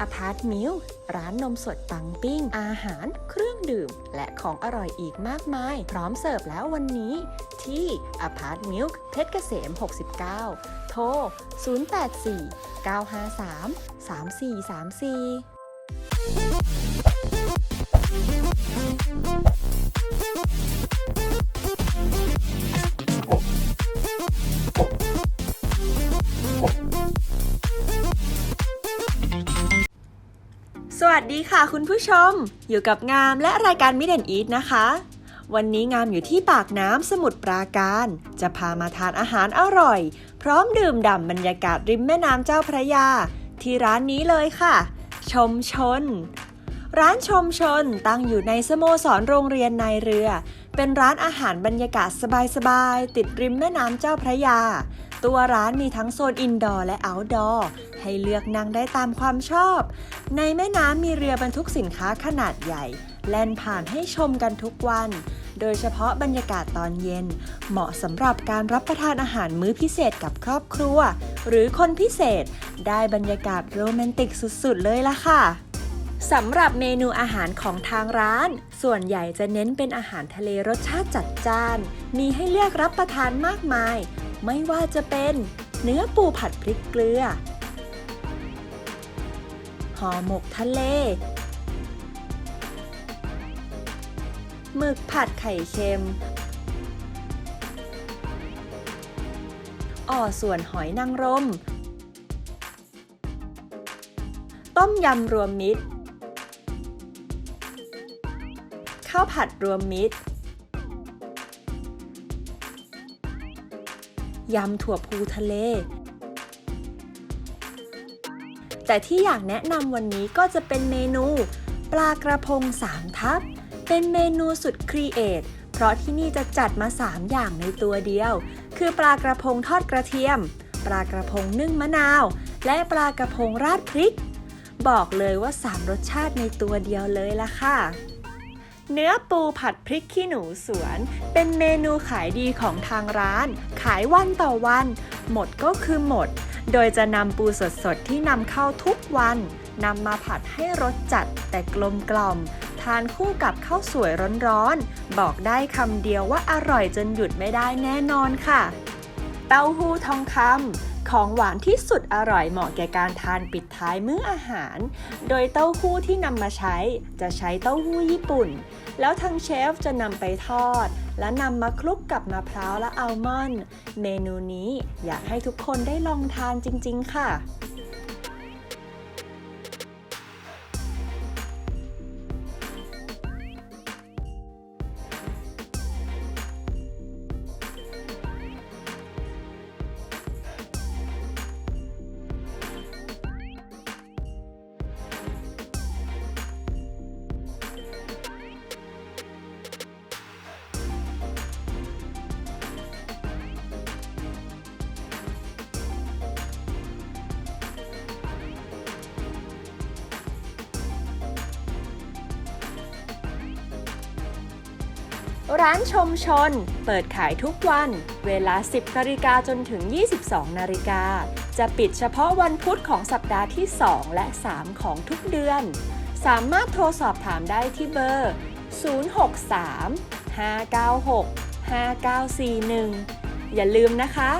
อพาร์ตมิลร้านนมสดปังปิ้ง อาหาร เครื่องดื่ม และของอร่อยอีกมากมาย พร้อมเสิร์ฟแล้ววันนี้ ที่อพาร์ตมิลเพชรเกษม 69 โทร 084 953 3434 วัสดีค่ะคุณผู้ชม อยู่กับงามและรายการมิเดนอีทนะคะ วันนี้งามอยู่ที่ปากน้ำสมุทรปราการ จะพามาทานอาหารอร่อย พร้อมดื่มด่ำบรรยากาศริมแม่น้ำเจ้าพระยา ที่ร้านนี้เลยค่ะ ชมชน ร้านชมชนตั้งอยู่ในสโมสรโรงเรียนนายเรือ เป็นร้านอาหารบรรยากาศสบายๆ ติดริมแม่น้ำเจ้าพระยา ตัวร้านมีทั้งโซนอินดอร์และเอาท์ดอร์ ให้เลือกนั่งได้ตามความชอบ ในแม่น้ำมีเรือบรรทุกสินค้าขนาดใหญ่ แล่นผ่านให้ชมกันทุกวัน โดยเฉพาะบรรยากาศตอนเย็น เหมาะสำหรับการรับประทานอาหารมื้อพิเศษกับครอบครัว หรือคนพิเศษ ได้บรรยากาศโรแมนติกสุดๆ เลยล่ะค่ะ สำหรับเมนูอาหารของทางร้าน ส่วนใหญ่จะเน้นเป็นอาหารทะเลรสชาติจัดจ้าน มีให้เลือกรับประทานมากมาย ไม่ว่าจะเป็นเนื้อปูผัดพริกเกลือ ห่อหมกทะเล หมึกผัดไข่เค็ม อ่อส่วนหอยนางรม ต้มยำรวมมิตร ข้าวผัดรวมมิตร ยำถั่วพูทะเล แต่ที่อยากแนะนำวันนี้ก็จะเป็นเมนู ปลากระพงสามทับ เป็นเมนูสุดครีเอท เพราะที่นี่จะจัดมา 3 อย่างในตัวเดียว คือปลากระพงทอดกระเทียม ปลากระพงนึ่งมะนาว และปลากระพงราดพริกบอกเลยว่า 3 รสชาติในตัวเดียวเลยล่ะค่ะ เนื้อปูผัดพริกขี้หนูสวน เป็นเมนูขายดีของทางร้าน ขายวันต่อวัน หมดก็คือหมด โดยจะนำปูสดๆที่นำเข้าทุกวันนำมาผัดให้รสจัดแต่กลมกล่อม ทานคู่กับข้าวสวยร้อนๆ บอกได้คำเดียวว่าอร่อยจนหยุดไม่ได้แน่นอนค่ะ เต้าหู้ทองคำ ของหวานที่สุดอร่อยเหมาะแก่การทานปิดท้ายมื้ออาหาร โดยเต้าหู้ที่นำมาใช้จะใช้เต้าหู้ญี่ปุ่น แล้วทางเชฟจะนำไปทอด และนำมาคลุกกับมะพร้าวและอัลมอนด์ เมนูนี้อยากให้ทุกคนได้ลองทานจริง ๆ ค่ะ ร้านชมชน เปิดขายทุกวัน เวลา 10นาฬิกาจนถึง 22นาฬิกา จะปิดเฉพาะวันพุธของสัปดาห์ที่ 2 และ 3 ของทุกเดือน สามารถโทรสอบถามได้ที่เบอร์ 063 596 5941 อย่าลืมนะคะ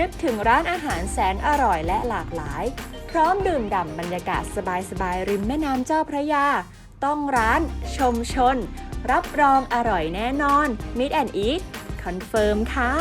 นึกถึงร้านอาหารแสนอร่อยและหลากหลาย พร้อมดื่มด่ำบรรยากาศสบายๆ ริมแม่น้ำเจ้าพระยา ต้องร้านชมชน รับรองอร่อยแน่นอน Meet and Eat คอนเฟิร์มค่ะ